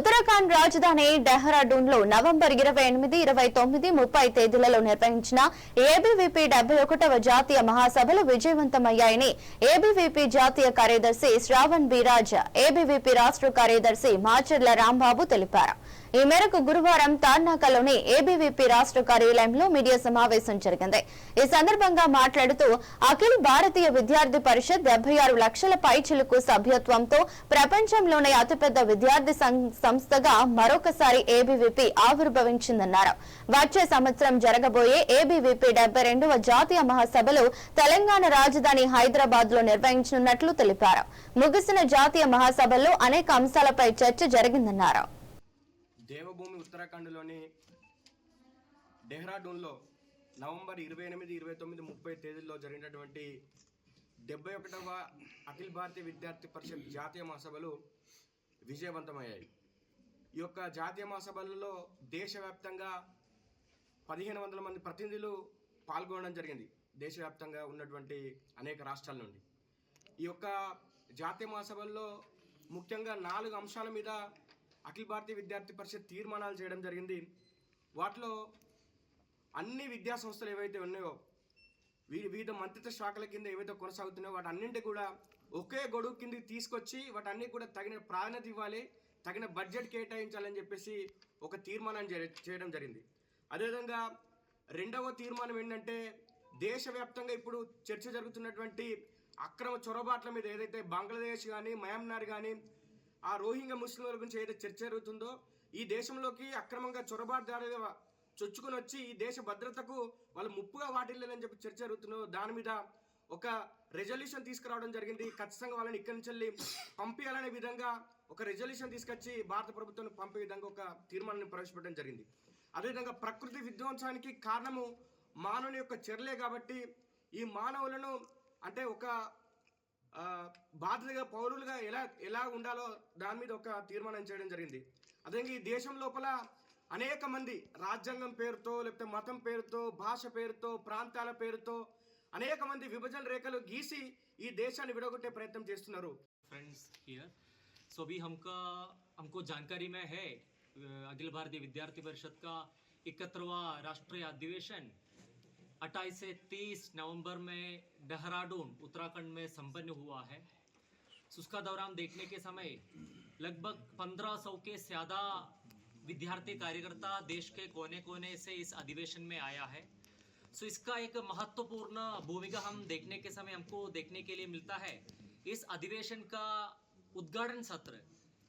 ఉత్తరాఖండ్ రాజధాని డెహ్రాడూన్లో నవంబర్ ఇరవై ఎనిమిది ఇరవై తొమ్మిది ముప్పై తేదీలలో నిర్వహించిన ఏబీవీపీ డెబ్బై ఒకటవ జాతీయ మహాసభలు విజయవంతమయ్యాయని ఏబీవీపీ జాతీయ కార్యదర్శి శ్రావణ్ బీరాజ్ ఏబీవీపీ రాష్ట్ర కార్యదర్శి మాచర్ల రాంబాబు తెలిపారు. ఈ మేరకు గురువారం తార్నాకలోని ఏబీవీపీ రాష్ట్ర కార్యాలయంలో మీడియా సమావేశం జరిగింది. ఈ సందర్భంగా మాట్లాడుతూ అఖిల భారతీయ విద్యార్థి పరిషత్ డెబ్బై ఆరు లక్షల పైచిలకు సభ్యత్వంతో ప్రపంచంలోనే అతిపెద్ద విద్యార్థి సంస్థ సంస్థగా మరొకసారి ఏబీవీపీ ఆవిర్భవించిందన్నారు. వచ్చే సంవత్సరం జరగబోయే ఏబీవీపీ డెబ్బై రెండవ జాతీయ మహాసభలు తెలంగాణ రాజధాని హైదరాబాద్లో నిర్వహించనున్నట్లు తెలిపారు. ముగిసిన జాతీయ మహాసభల్లో అనేక అంశాలపై చర్చ జరిగిందన్నారు. దేవభూమి ఉత్తరాఖండ్లోని డెహ్రాడూన్లో నవంబర్ ఇరవై ఎనిమిది ఇరవై తొమ్మిది ముప్పై తేదీల్లో జరిగినటువంటి డెబ్బై ఒకటవ అఖిల భారతీయ విద్యార్థి పరిషత్ జాతీయ మహాసభలు విజయవంతమయ్యాయి. ఈ యొక్క జాతీయ మహాసభలలో దేశవ్యాప్తంగా పదిహేను వందల మంది ప్రతినిధులు పాల్గొనడం జరిగింది. దేశవ్యాప్తంగా ఉన్నటువంటి అనేక రాష్ట్రాల నుండి. ఈ యొక్క జాతీయ మహాసభల్లో ముఖ్యంగా నాలుగు అంశాల మీద అఖిల భారతీయ విద్యార్థి పరిషత్ తీర్మానాలు చేయడం జరిగింది. వాటిలో అన్ని విద్యా సంస్థలు ఏవైతే ఉన్నాయో వీ వివిధ మంత్రిత్వ శాఖల కింద ఏవైతే కొనసాగుతున్నాయో వాటి అన్నింటి కూడా ఒకే గొడుగు కిందకి తీసుకొచ్చి వాటన్ని కూడా తగిన ప్రాధాన్యత ఇవ్వాలి. తగిన బడ్జెట్ కేటాయించాలని చెప్పేసి ఒక తీర్మానం చేయడం జరిగింది. అదేవిధంగా రెండవ తీర్మానం ఏంటంటే దేశవ్యాప్తంగా ఇప్పుడు చర్చ జరుగుతున్నటువంటి అక్రమ చొరబాట్ల మీద ఏదైతే బంగ్లాదేశ్ కానీ మయన్మార్ కానీ ఆ రోహింగ్యా ముస్లింల గురించి ఏదైతే చర్చ జరుగుతుందో ఈ దేశంలోకి అక్రమంగా చొరబాటుదారులుగా చొచ్చుకొని వచ్చి ఈ దేశ భద్రతకు వాళ్ళు ముప్పుగా వాటిల్లేదని చెప్పి చర్చ జరుగుతుందో దాని మీద ఒక రెజల్యూషన్ తీసుకురావడం జరిగింది. ఖచ్చితంగా వాళ్ళని ఇక్కడి నుంచి వెళ్ళి పంపించాలనే విధంగా ఒక రెజల్యూషన్ తీసుకొచ్చి భారత ప్రభుత్వాన్ని పంపే విధంగా ఒక తీర్మానాన్ని ప్రవేశపెట్టడం జరిగింది. అదేవిధంగా ప్రకృతి విధ్వంసానికి కారణము మానవుని యొక్క చర్యలే కాబట్టి ఈ మానవులను అంటే ఒక బాధ్యతగా పౌరులుగా ఎలా ఎలా ఉండాలో దాని మీద ఒక తీర్మానం చేయడం జరిగింది. అదేవిధంగా ఈ దేశం లోపల అనేక మంది రాజ్యాంగం పేరుతో లేకపోతే మతం పేరుతో భాష పేరుతో ప్రాంతాల పేరుతో అనేక మంది విభజన రేఖలు గీసి ఈ దేశాన్ని విడగొట్టే ప్రయత్నం చేస్తున్నారు फ्रेंड्स हियर सो अभी हमका हमको जानकारी में है अ, अखिल भारतीय विद्यार्थी परिषद का इकहत्तरवा राष्ट्रीय अधिवेशन 28 से 30 नवंबर में देहरादून उत्तराखंड में संपन्न हुआ है सो उसका दौरान देखने के समय लगभग 1500 के ज़्यादा विद्यार्थी कार्यकर्ता देश के कोने कोने से इस अधिवेशन में आया है सो इसका एक महत्वपूर्ण भूमिका हम देखने के समय हमको देखने के लिए मिलता है। इस अधिवेशन का उद्घाटन सत्र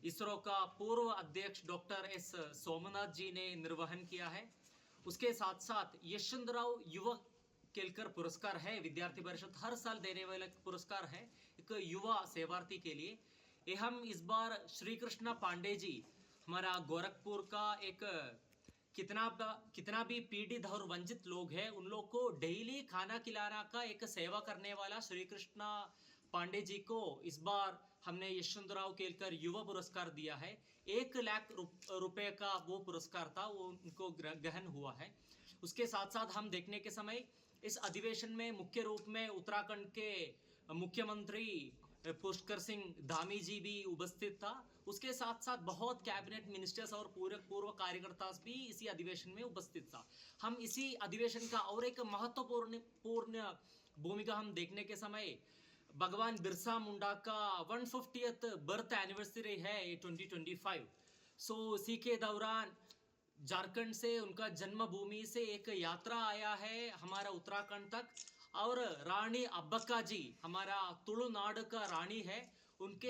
इसरो का पूर्व अध्यक्ष डॉक्टर एस सोमनाथ जी ने निर्वहन किया है। उसके साथ साथ यशवंतराव युवक केलकर पुरस्कार है। विद्यार्थी परिषद हर साल देने वाला पुरस्कार है एक युवा सेवार्थी के लिए। हम इस बार श्री कृष्णा पांडे जी, हमारा गोरखपुर का एक कितना कितना भी पीड़ित और वंचित लोग हैं, उन लोग को डेली खाना खिलाना का एक सेवा करने वाला श्री कृष्णा पांडे जी को इस बार हमने यशवंतराव केलकर युवा पुरस्कार दिया है। एक लाख रुपए का वो पुरस्कार था, वो उनको ग्रहण हुआ है। उसके साथ साथ हम देखने के समय इस अधिवेशन में मुख्य रूप में उत्तराखंड के मुख्यमंत्री पुष्कर सिंह धामी जी भी उपस्थित था। उसके साथ साथ बहुत कैबिनेट मिनिस्टर्स और पूरे पूर्व कार्यकर्ता भी इसी अधिवेशन में उपस्थित था। हम इसी अधिवेशन का और एक महत्वपूर्ण, पूर्ण भूमिका हम देखने के समय भगवान बिरसा मुंडा का 150th बर्थ एनिवर्सरी है 2025 सो इसी के दौरान झारखंड से उनका जन्मभूमि से एक यात्रा आया है हमारा उत्तराखंड तक। और रानी अब्बक्का जी हमारा तुलुनाड का रानी है उनके